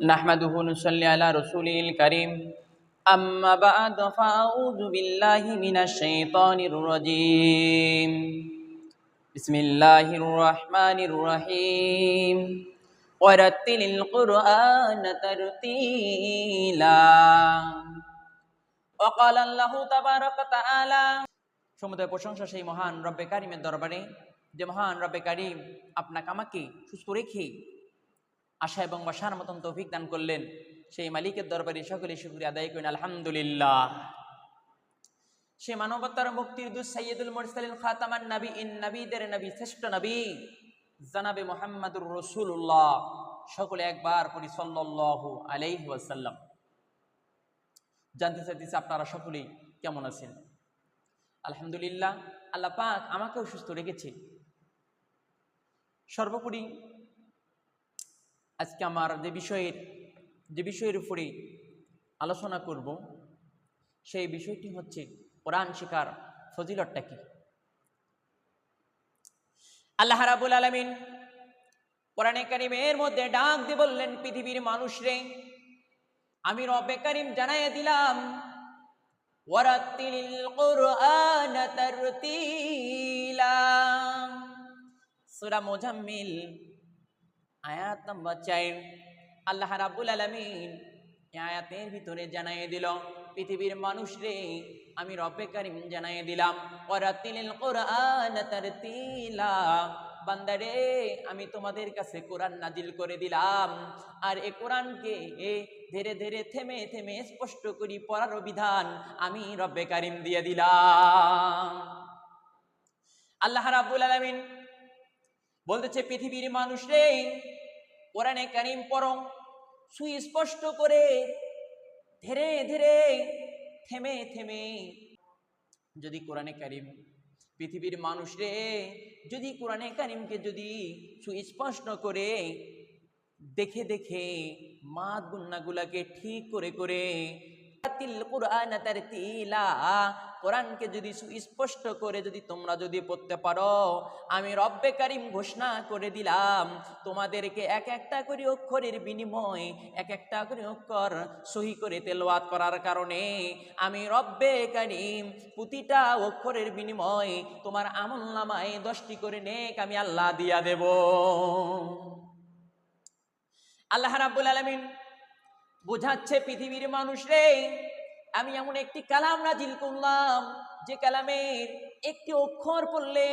نحمده نصلي على رسوله الكريم أما بعد فأعوذ بالله من الشيطان الرجيم بسم الله الرحمن الرحيم ورتل القرآن ترتيلا وقال الله تبارك وتعالى সমুদয় প্রশংসা সেই মহান রব্বে কারিমের দরবারে যে মহান রব্বে কারিম আপনাকে আমাকে সুস্থ রেখে আশা এবং বাসার মতন তৌফিক দান করলেন। সেই মালিকের দরবারে সকলে শুক্রিয়া আদায় করেন, আলহামদুলিল্লাহ। সে মানবতার মুক্তির দুঃ সৈয়দুল মুরসালিন খাতামান নবী, ইন নবীদের নবী, শ্রেষ্ঠ নবী, জানাবে মোহাম্মদুর রসুল্লাহ সকলে একবার পড়ি, সাল্লাল্লাহু আলাইহি জানতে চাইতেছি আপনারা সকলেই কেমন আছেন? আলহামদুলিল্লাহ, আল্লাহ পাক আমাকেও সুস্থ রেখেছে। সর্বোপরি আজকে আমার যে বিষয়ের যে বিষয়ের উপরে আলোচনা করব, সেই বিষয়টি হচ্ছে কোরআন শিকার ফজিলতটা কি? আল্লাহ রাবুল আলমিন কোরআনে কারিমের মধ্যে ডাক দিয়ে বললেন, পৃথিবীর মানুষ রে, আমি রবে কারিম জানাই দিলাম সূরা মুজাম্মিল আয়াত নম্বর চার। আল্লাহ রাব্বুল আলামিন আয়াতের ভিতরে জানাই দিল, পৃথিবীর মানুষরে আমি রব্বে কারিম জানাই দিলাম, ওয়ারাতিলিল কুরআন তারতিলা। বান্দারে, আমি তোমাদের কাছে কোরআন নাজিল করে দিলাম। আর এ কোরআনকে ধীরে ধীরে থেমে থেমে স্পষ্ট করি পড়ার বিধান আমি রব্বে কারিম দিয়ে দিলাম। আল্লাহ রাব্বুল আলামিন বলতেছে, পৃথিবীর মানুষ রে, কোরআনে কারিম পড়ো। সুস্পষ্ট করে ধীরে ধীরে থেমে থেমে, যদি কোরআনে কারিম, পৃথিবীর মানুষ রে, যদি কোরআনে কারিমকে যদি সুস্পষ্ট করে দেখে দেখে মাত গুন্নাগুলাকে ঠিক করে করে কোরআনকে যদি সুস্পষ্ট করে যদি তোমরা যদি পড়তে পারো, আমি রব্বে কারিম ঘোষণা করে দিলাম, তোমাদেরকে এক একটা করে অক্ষরের বিনিময় এক একটা করে অক্ষর সহি করে তেলোয়াত করার কারণে আমি রব্বে কারিম প্রতিটা অক্ষরের বিনিময় তোমার আমল নামায় দশটি করে নেক আমি আল্লাহ দিয়া দেব। আল্লাহ রাব্বুল আলামিন বোঝাচ্ছে পৃথিবীর মানুষ রে আমি এমন একটি কালাম নাজিল করলাম, যে কালামের একটি অক্ষর পড়লে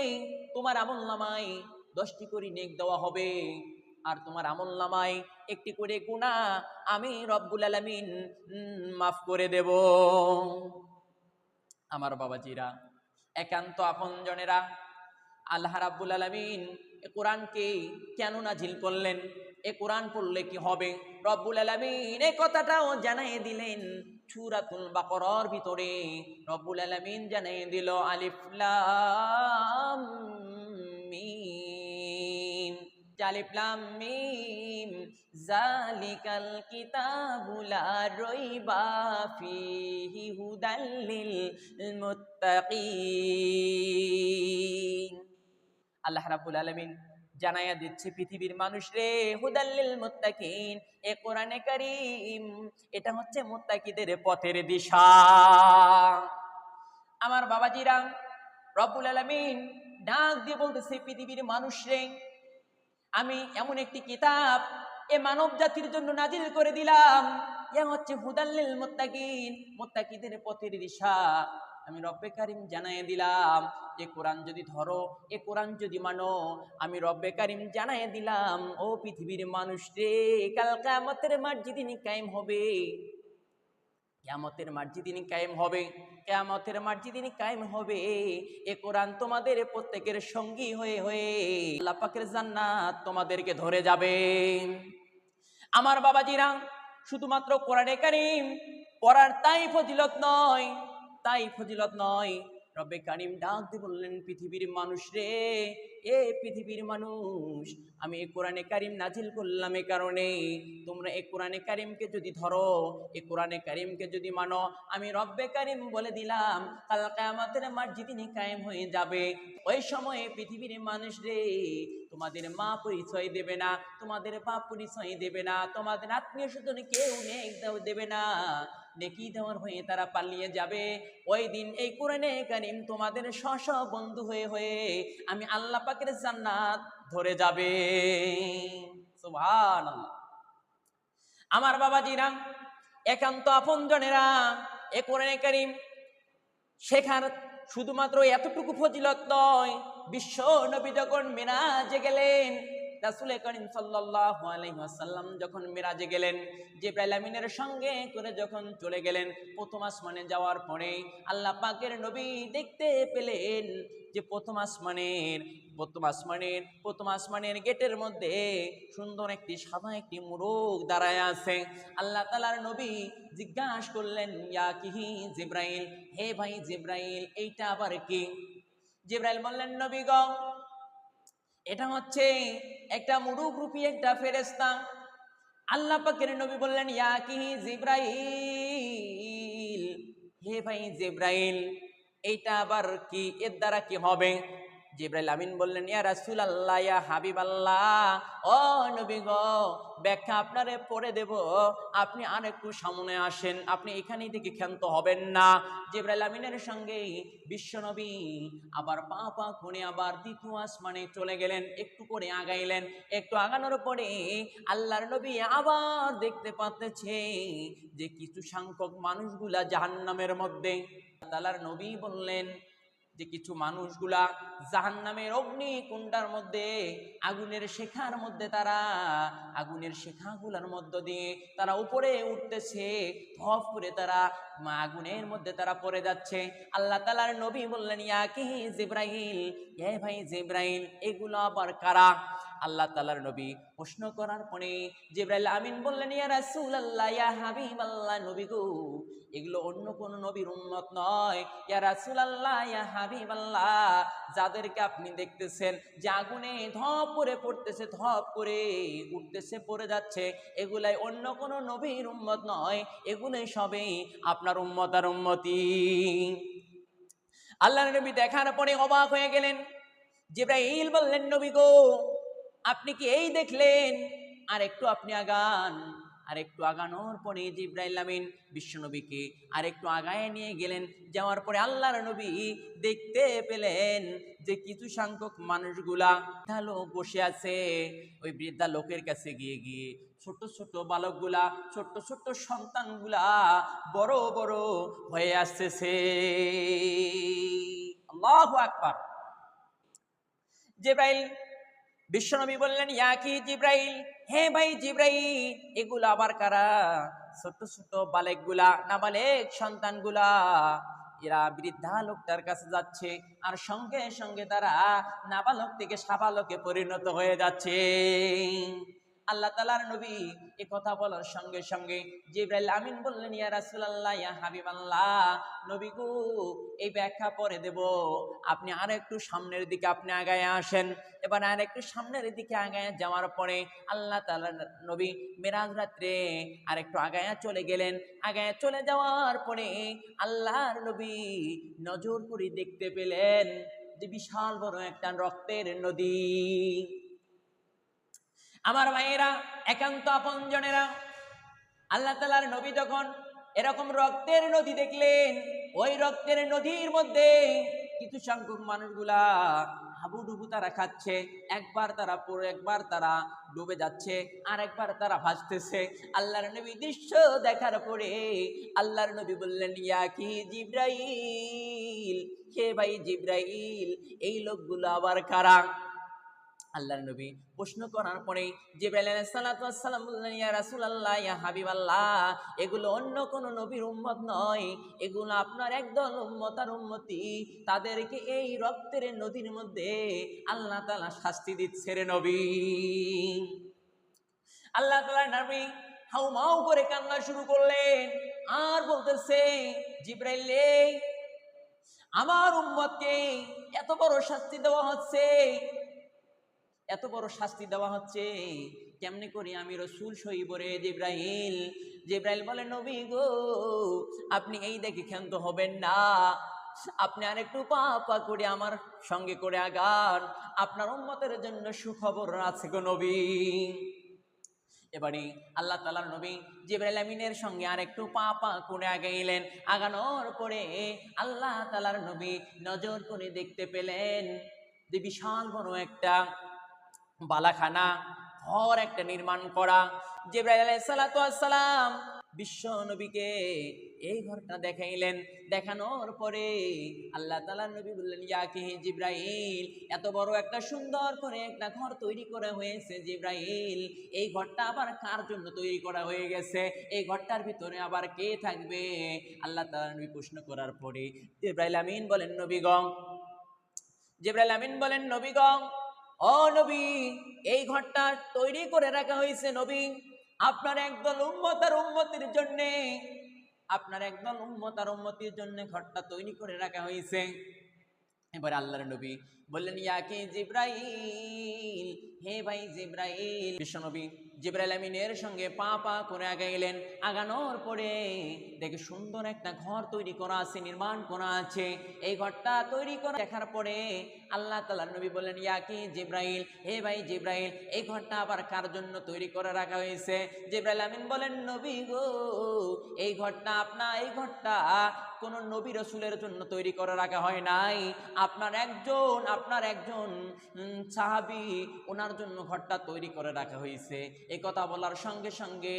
তোমার আমল নামায় দশটি করে নেক দেওয়া হবে। আর তোমার আমল নামায় একটি করে গুণা আমি রব্বুল আলামিন মাফ করে দেব। আমার বাবাজিরা, একান্ত আপনজনেরা, আল্লাহ রাব্বুল আলামিন কোরআনকে কেন নাজিল করলেন? এ কোরআন পড়লে কি হবে? রব্বুল আলামিন এই কথাটাও জানাই দিলেন সূরাতুল বাকরার ভিতরে। রব্বুল আলামিন জানাই দিল, আলিফ লাম মিম। আলিফ লাম মিম জালিকাল কিতাবু লা রাইবা ফিহি হুদাল মুত্তাকিন। আল্লাহ রাব্বুল আলামিন জানাইয়া দিচ্ছে পৃথিবীর মানুষ রে হুদাল্লিল মুত্তাকিন এ কোরআনে কারীম, এটা হচ্ছে মুত্তাকিদের পথের দিশা। আমার বাবাজিরা, রব্বুল আলামিন ডাক দিয়ে বলতেছে, পৃথিবীর মানুষ রে, আমি এমন একটি কিতাব এ মানব জাতির জন্য নাজিল করে দিলাম। এ হচ্ছে হুদাল্লিল মুত্তাকিন, মুত্তাকিদের পথের দিশা। আমি রব্বে কারিম জানাই দিলাম। এ কোরআন যদি ধরো, এ কোরআন যদি মানো, আমি রব্বে কারিম জানাই দিলাম। ও পৃথিবীর মানুষ রে, কাল কামতের মাঠ যেদিনই কায়েম হবে। কেয়ামতের মাঠ যেদিনই কায়েম হবে, কেয়ামতের মাঠ যেদিনই কায়েম হবে। এ কোরআন তোমাদের প্রত্যেকের সঙ্গী হয়ে হয়ে আল্লাহ পাকের জান্নাত তোমাদেরকে ধরে যাবে। আমার বাবাজিরা, শুধুমাত্র কোরআনে কারিম পড়ার তাই ফজিলত নয় তাই ফজিলত নয়। রব্বে কারিম ডাক দিয়ে বললেন, পৃথিবীর মানুষ রে, এ পৃথিবীর মানুষ, আমি এ কোরআনে কারিম নাজিল করলাম এ কারণে। তোমরা এ কোরআনে কারিমকে যদি ধরো, এ কোরআনে কারিমকে যদি মানো, আমি রব্বে কারিম বলে দিলাম, কাল কায়ামতের মাঠ যেদিনই কায়েম হয়ে যাবে। ওই সময়ে পৃথিবীর মানুষ রে, তোমাদের মা পরিচয় দেবে না, তোমাদের বাপ পরিচয় দেবে না, তোমাদের আত্মীয় স্বজন কেউ নেই দেবে না। নেকি দেওয়ার হয়ে তারা পালিয়ে যাবে। ওই দিন এই কোরআনে কারিম তোমাদের স্ব বন্ধু হয়ে হয়ে আমি আল্লাহ পাকের জান্নাত ধরে যাবে। আমার বাবাজিরা, একান্ত আপন আপনজনেরা এ কোরআনে কারিম শেখার শুধুমাত্র এতটুকু ফজিলত নয়, বিশ্ব নবী যখন মেরাজে গেলেন রাসুল করিম সাল্লাল্লাহু আলাইহি ওয়াসাল্লাম যখন মেরাজে গেলেন, জিব্রাইল আমিনের সঙ্গে করে যখন চলে গেলেন, প্রথম আসমানে যাওয়ার পরে আল্লাহ পাকের নবী দেখতে পেলেন যে প্রথম আসমানের প্রথম আসমানের প্রথম আসমানের গেটের মধ্যে সুন্দর একটি সাদা একটি মুরগ দাঁড়ায় আছে। আল্লাহ তালার নবী জিজ্ঞাসা করলেন, ইয়া কিহি জিব্রাইল? হে ভাই জিব্রাইল, এইটা আবার কি? জিব্রাইল বললেন, নবী এটা হচ্ছে একটা মুরুখরূপী একটা ফেরেস্তা আল্লাহ পাকের নবী বললেন, ইয়া কি জিব্রাইল। হে ভাই জিব্রাইল, এইটা আবার কি? এর দ্বারা কি হবে? জিব্রাইল আমিন বললেন, ইয়া রাসূল আল্লাহ ইয়া হাবিব আল্লাহ ও নবী গো, ব্যাখ্যা আপনারে পড়ে দেব। আপনি আর একটু সামনে আসেন, আপনি এখানেই থেকে ক্ষান্ত হবেন না। জিব্রাইল আমিনের সঙ্গে বিশ্বনবী আবার পা পা করে আবার দ্বিতীয় আসমানে চলে গেলেন, একটু করে আগাইলেন। একটু আগানোর পরে আল্লাহর নবী আবার দেখতে পাচ্ছেছে যে কিছু সংখ্যক মানুষগুলা জাহান্নামের মধ্যে। তালার নবী বললেন যে কিছু মানুষগুলা জাহান্নামের অগ্নি কুণ্ডার মধ্যে, আগুনের শেখার মধ্যে তারা, আগুনের শেখাগুলার মধ্য দিয়ে তারা উপরে উঠতেছে, ধপ করে তারা আগুনের মধ্যে তারা পড়ে যাচ্ছে। আল্লাহ তালার নবী বললেন, ইয়া কি জিব্রাহিল এ ভাই জিব্রাহিল এগুলো আবার কারা? আল্লাহ তালার নবী প্রশ্ন করার পরে জিব্রাইল আমিন বললেন, ইয়া রাসূল আল্লাহ ইয়া হাবিব আল্লাহ নবী গো, এগুলো অন্য কোন নবীর উন্মত নয়। ইয়া রাসূল আল্লাহ ইয়া হাবিব যাদেরকে আপনি দেখতেছেন যে আগুনে ধপ করে পড়তেছে, ধপ করে উঠতেছে, পড়ে যাচ্ছে, এগুলাই অন্য কোন নবীর উম্মত নয়। এগুলোই সবেই আপনার উম্মত আর উম্মতি। আল্লাহ নবী দেখার পরে অবাক হয়ে গেলেন। জিব্রাইল বললেন, নবী গো আপনি কি এই দেখলেন? আর একটু আপনি আগান। আর একটু আগানোর পরে জিব্রাইল আমিন বিশ্বনবীকে আর একটু আগায় নিয়ে গেলেন। যাওয়ার পরে আল্লাহর নবী দেখতে পেলেন যে কিছু সংখ্যক মানুষগুলা বৃদ্ধা লোক বসে আছে। ওই বৃদ্ধা লোকের কাছে গিয়ে গিয়ে ছোট ছোট বালকগুলা ছোট্ট ছোট্ট সন্তানগুলা বড় বড় হয়ে আসতেছে। আল্লাহু আকবার। জিব্রাইল বিশ্বনবী বললেন ইয়াকি জিব্রাইল? হে ভাই জিব্রাইল, এগুলো আবার কারা? ছোট ছোট বালেকগুলা, নাবালেক সন্তানগুলা। এরা বৃদ্ধা লোকটার কাছে যাচ্ছে আর সঙ্গে সঙ্গে তারা নাবালক থেকে সাবালকে পরিণত হয়ে যাচ্ছে। আল্লাহ তালার নবী এ কথা বলার সঙ্গে সঙ্গে জিব্রাইল আমিন বললেন, ইয়া রাসূলুল্লাহ, ইয়া হাবিবাল্লাহ, নবী গো, এই ব্যাখ্যা পরে দেব। আপনি আর একটু সামনের দিকে আপনি আগায় আসেন। এবার আর একটু সামনের দিকে আগায় যাওয়ার পরে আল্লাহ তাআলা নবী মেরাজ রাত্রে আর একটু আগায়া চলে গেলেন। আগায় চলে যাওয়ার পরে আল্লাহর নবী নজর করে দেখতে পেলেন যে বিশাল বড় একটা রক্তের নদী। আমার ভাইয়েরা একান্ত আপনজনেরা। আল্লাহ তালার নবী যখন এরকম রক্তের নদী দেখলেন, ওই রক্তের নদীর মধ্যে কিছু সংখ্যক মানুষগুলা হাবুডুবু তারা খাচ্ছে। একবার তারা পড়ে, একবার তারা ডুবে যাচ্ছে আর একবার তারা ভাসতেছে। আল্লাহর নবী দৃশ্য দেখার পরে আল্লাহর নবী বললেন, ইয়া কি জিব্রাইল? হে ভাই জিব্রাইল, এই লোকগুলো আবার কারা? আল্লাহর নবী। প্রশ্ন করার পরে জিব্রাইল আলাইহিস সালাতু ওয়াস সালাম বললেন ইয়া রাসূলুল্লাহ, ইয়া হাবিবাল্লাহ এগুলো অন্য কোন নবীর উম্মত নয়। এগুলো আপনার একদল উম্মত আর উম্মতি। তাদেরকে এই রক্তের নদীর মধ্যে আল্লাহ তাআলা শাস্তি দিচ্ছে রে নবী। আল্লাহ তাআলা নবী হাউমাউ করে কান্না শুরু করলেন। আর বলতেছে, জিব্রাইল আমার উম্মতকে এত বড় শাস্তি দেওয়া হচ্ছে। এত বড় শাস্তি দেওয়া হচ্ছে। কেমনে করি আমি রসুল সইব রে জিব্রাহিল জিব্রাইল বলে, নবী গো, আপনি এই দেখে ক্ষান্ত হবেন না। আপনি আরেকটু পা পা করে আমার সঙ্গে করে আগান। আপনার উম্মতের জন্য সুখবর আছে গো নবী। এবারে আল্লাহ তালার নবী জিব্রাইল আমিনের সঙ্গে আর একটু পা পা করে আগাইলেন। আগানোর পরে আল্লাহ তালার নবী নজর করে দেখতে পেলেন যে বিশাল বড় একটা বালাখানা, ঘর একটা নির্মাণ করা। জিব্রাইল আলাইসালাম বিশ্ব নবীকে এই ঘরটা দেখাইলেন। দেখানোর পরে আল্লাহ তালা নবী বললেন ইয়াকে জিব্রাইল, এত বড় একটা সুন্দর করে একটা ঘর তৈরি করা হয়েছে জিব্রাইল। এই ঘরটা আবার কার জন্য তৈরি করা হয়ে গেছে? এই ঘরটার ভিতরে আবার কে থাকবে? আল্লাহ তালা নবী প্রশ্ন করার পরে জিব্রাইল আমিন বলেন নবীগং জিব্রাইল আমিন বলেন নবীগং ও নবী, এই ঘরটা তৈরি করে রাখা হয়েছে নবী। আপনার একদল উম্মত আর উম্মতির জন্য, আপনার একদল উম্মত আর উম্মতির জন্য ঘরটা তৈরি করে রাখা হয়েছে। এবার আল্লাহর নবী বললেন ইয়াকে জিব্রাইল? হে ভাই জিব্রাইল। বিশ্বনবী জিব্রাইল আমিনের সঙ্গে পা পা করে আগাইলেন। আগানোর পরে দেখে সুন্দর একটা ঘর তৈরি করা আছে, নির্মাণ করা আছে। এই ঘরটা তৈরি করা দেখার পরে আল্লাহ তালা নবী বললেন ইয়াকি জিব্রাইল? হে ভাই জিব্রাইল, এই ঘরটা আবার কার জন্য তৈরি করে রাখা হয়েছে? জিব্রাইল আমিন বলেন, নবী গো, এই ঘরটা আপনার, এই ঘরটা কোন নবী রসুলের জন্য তৈরি করে রাখা হয় নাই। আপনার একজন আপনার একজন সাহাবী ওনার জন্য ঘরটা তৈরি করে রাখা হয়েছে। এই কথা বলার সঙ্গে সঙ্গে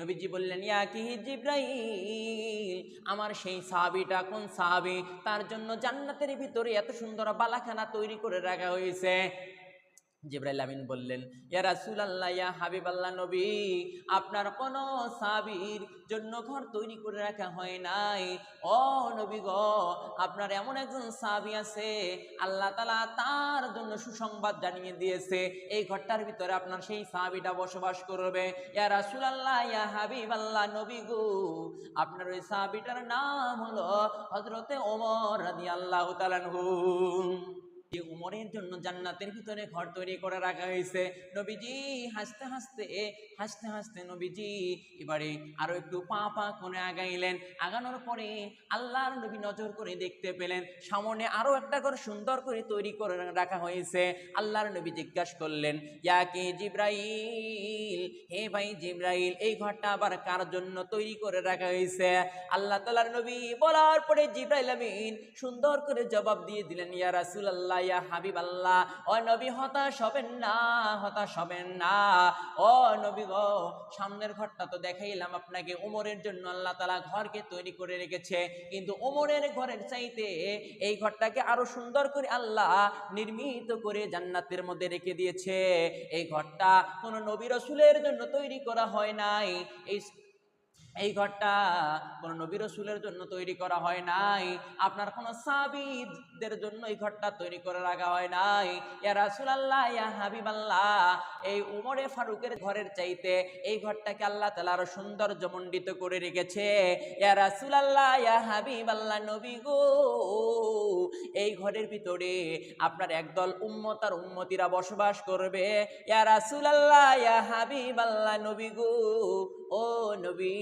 নবীজি বললেন, ইয়া কি জিব্রাইল? আমার সেই সাহাবিটা কোন সাহাবি? তার জন্য জান্নাতের ভিতরে এত সুন্দর বালাখানা তৈরি করে রাখা হয়েছে। জিব্রাইল আমিন বললেন, ইয়া রাসূলুল্লাহ, ইয়া হাবিবাল্লাহ নবী, আপনার কোন সাবির জন্য ঘর তৈরি করে রাখা হয় নাই। ও নবী গো, আপনার এমন একজন সাবি আছে, আল্লাহ তাআলা তার জন্য সুসংবাদ জানিয়ে দিয়েছে। এই ঘরটার ভিতরে আপনার সেই সাহাবিটা বসবাস করবে। ইয়া রাসূলুল্লাহ, ইয়া হাবিবাল্লাহ নবী গো, আপনার ওই সাহাবিটার নাম হলো হযরতে ওমর রাদিয়াল্লাহু তাআলা আনহু। যে উমরের জন্য জান্নাতের ভিতরে ঘর তৈরি করে রাখা হয়েছে। নবীজি হাসতে হাসতে হাসতে হাসতে নবীজি এবারে আরও একটু পা পা করে আগাইলেন। আগানোর পরে আল্লাহর নবী নজর করে দেখতে পেলেন, সামনে আরও একটা ঘর সুন্দর করে তৈরি করে রাখা হয়েছে। আল্লাহর নবী জিজ্ঞাসা করলেন ইয়াকে জিব্রাইল? হে ভাই জিব্রাইল, এই ঘরটা আবার কার জন্য তৈরি করে রাখা হয়েছে? আল্লাহ তালার নবী বলার পরে জিব্রাইল আমিন সুন্দর করে জবাব দিয়ে দিলেন, ইয়া ইয়া হাবিব আল্লাহ ও নবী, হতাশ হবেন না, হতাশ হবেন না। ও নবী গো, সামনের ঘরটা তো দেখাইলাম আপনাকে। উমরের জন্য আল্লাহ তালা ঘরকে তৈরি করে রেখেছে। কিন্তু উমরের ঘরের চাইতে এই ঘরটাকে আরও সুন্দর করে আল্লাহ নির্মিত করে জান্নাতের মধ্যে রেখে দিয়েছে। এই ঘরটা কোনো নবী রসুলের জন্য তৈরি করা হয় নাই। এই এই ঘরটা কোন নবী রসুলের জন্য তৈরি করা হয় নাই। আপনার কোন সাবিদদের জন্য এই ঘরটা তৈরি করে রাখা হয় নাই। ইয়া রাসূলুল্লাহ, ইয়া হাবিবাল্লাহ, এই উমরে ফারুকের ঘরের চাইতে এই ঘরটাকে আল্লাহ তাআলা আরও সৌন্দর্যমণ্ডিত করে রেখেছে। ইয়া রাসূলুল্লাহ, ইয়া হাবিবাল্লাহ, নবী গো, এই ঘরের ভিতরে আপনার একদল উম্মত আর উম্মতিরা বসবাস করবে। ইয়া রাসূলুল্লাহ, ইয়া হাবিবাল্লাহ, নবী গো, ও নবী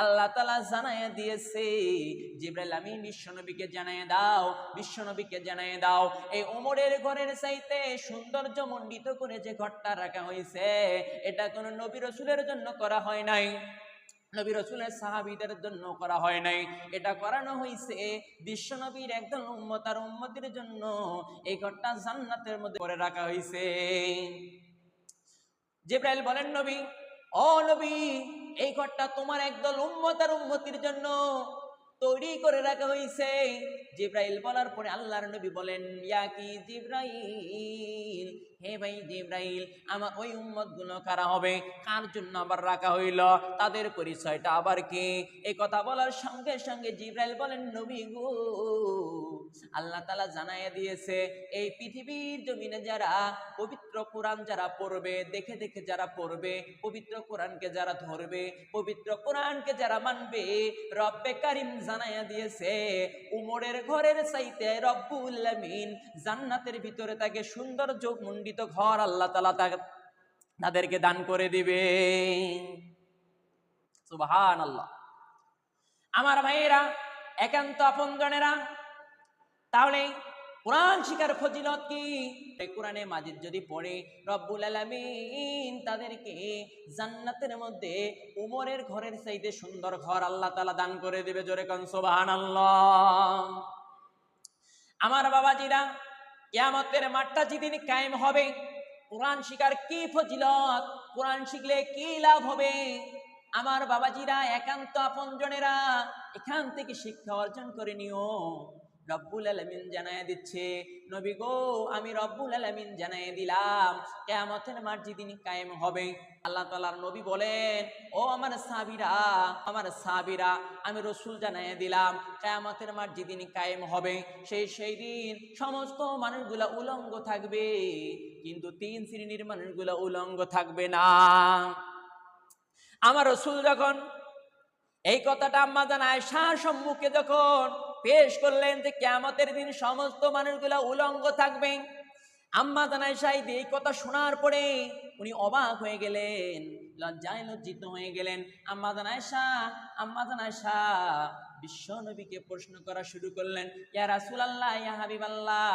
আল্লাহ তালা জানাইয়া দিয়েছে। জিব্রাইল আমি বিশ্বনবীকে জানাই দাও বিশ্বনবীকে জানাই দাও। এই ওমরের ঘরের চাইতে সৌন্দর্য মণ্ডিত করে যে ঘরটা রাখা হয়েছে, এটা কোনো নবী রসুলের জন্য করা হয় নাই। নবী রসুলের সাহাবিদের জন্য করা হয় নাই। এটা করানো হয়েছে বিশ্বনবীর একদম উম্মত আর জন্য। এই ঘরটা জান্নাতের মধ্যে করে রাখা হয়েছে। জিব্রাইল বলেন, নবী ও নবী, এই ঘরটা তোমার একদল উম্মত আর জন্য তৈরি করে রাখা হয়েছে জিব্রাইল বলার পরে আল্লাহর নবী বলেন, ইয়া কি জিব্রাইল? হে ভাই জিব্রাইল আমার ওই উম্মতগুলো কারা হবে? কার জন্য আবার রাখা হইল? তাদের পরিচয়টা আবার কি? এই কথা বলার সঙ্গে সঙ্গে জিব্রাইল বলেন, নবী গো আল্লাহ তালা জানাইয়া দিয়েছে, এই পৃথিবীর জমিনে যারা পবিত্র কোরআন যারা পড়বে, দেখে দেখে যারা পড়বে, পবিত্র কোরআনকে যারা ধরবে, পবিত্র কোরআনকে যারা মানবে, রব্বে কারিম জানাইয়া দিয়েছে, উমরের ঘরের চাইতে রব্বুল আমিন জান্নাতের ভিতরে তাকে সুন্দর যোগ মণ্ডিত ঘর আল্লাহ তালা তাদেরকে দান করে দিবে। সুবহান আল্লাহ আমার ভাইয়েরা, একান্ত আপনজনেরা তাহলে কোরআন শিকার ফজিলত কি? কোরআনে মাজিদ যদি পড়ে, রব্বুল আলামিন তাদেরকে জান্নাতের মধ্যে উমরের ঘরের চাইতে সুন্দর ঘর আল্লাহ তাআলা দান করে দেবে, জোরে কন সুবহানাল্লাহ। আমার বাবাজিরা, কিয়ামতের মাঠটা যেদিন কায়েম হবে, কোরআন শিকার কি ফজিলত? কোরআন শিখলে কি লাভ হবে? আমার বাবাজিরা, একান্ত আপনজনেরা এখান থেকে শিক্ষা অর্জন করে নিও। রব্বুল আলামিন জানায় দিচ্ছে, নবী গো, আমি রব্বুল আলামিন জানায় দিলাম, কেয়ামতের মাঠ যেদিন কায়েম হবে। আল্লাহ তাআলার নবী বলেন, ও আমার সাবিরা আমার সাবিরা আমি রসুল জানায় দিলাম, কেয়ামতের মাঠ যেদিন কায়েম হবে। সেই সেই দিন সমস্ত মানুষগুলা উলঙ্গ থাকবে, কিন্তু তিন শ্রেণির মানুষগুলা উলঙ্গ থাকবে না। আমার রসুল যখন এই কথাটা আম্মা জান আয়সার সম্মুখে যখন পেশ করলেন যে কেমতের দিন সমস্ত মানুষগুলা উলঙ্গ থাকবে। আম্মা জান সাহিদ এই কথা শোনার পরে উনি অবাক হয়ে গেলেন, লজ্জায় লজ্জিত হয়ে গেলেন। আম্মা জান শাহ আম্মা জান শাহ বিশ্ব নবীকে প্রশ্ন করা শুরু করলেন, ইয়া রাসূলুল্লাহ, ইয়া হাবিবাল্লাহ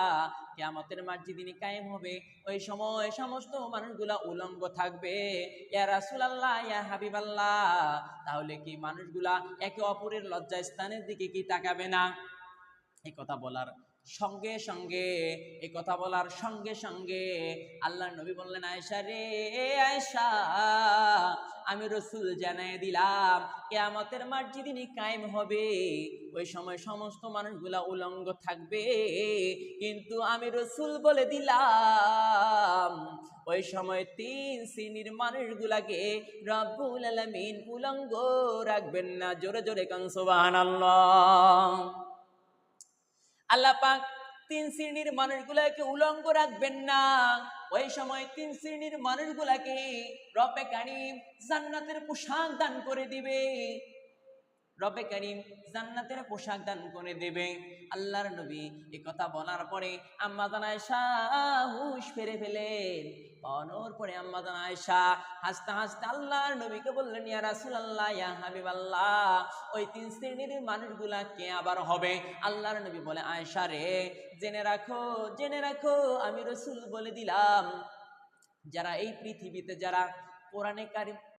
কিয়ামতের মাঠ যেদিন কায়েম হবে, ওই সময় সমস্ত মানুষগুলা উলঙ্গ থাকবে। ইয়া রাসূলুল্লাহ, ইয়া হাবিবাল্লাহ। তাহলে কি মানুষগুলা একে অপরের লজ্জা স্থানের দিকে কি তাকাবে না? এই কথা বলার সঙ্গে সঙ্গে, এই কথা বলার সঙ্গে সঙ্গে আল্লাহ নবী বললেন, আয়েশা রে আয়েশা, আমি রসুল জানাই দিলাম, কেয়ামতের মাঠ যেদিনই কায়েম হবে, ওই সময় সমস্ত মানুষগুলা উলঙ্গ থাকবে, কিন্তু আমি রসুল বলে দিলাম, ওই সময় তিন শ্রেণির মানুষগুলাকে রব্বুল আলামিন উলঙ্গ রাখবেন না, জোরে জোরে কনসবান আল্লাহ পাক তিন শ্রেণির মানুষগুলাকে উলঙ্গ রাখবেন না। ওই সময় তিন শ্রেণির মানুষগুলাকে রবে কারিম জান্নাতের পোশাক দান করে দিবে। রবে কারিম জান্নাতের পোশাক দান করে দেবে। আল্লাহর নবী এ কথা বলার পরে আম্মা জানায় সাহস ফেরে ফেলেন। পাওয়ানোর পরে আম্মা জান আয়েশা হাসতে হাসতে আল্লাহর নবীকে বললেন, ইয়া রাসূলুল্লাহ, ইয়া হাবিবাল্লাহ, ওই তিন শ্রেণির মানুষগুলা কে আবার হবে? আল্লাহর নবী বলে, আয়েশা রে, জেনে রাখো জেনে রাখো, আমি রসুল বলে দিলাম। যারা এই পৃথিবীতে, যারা কোরআনে কারিম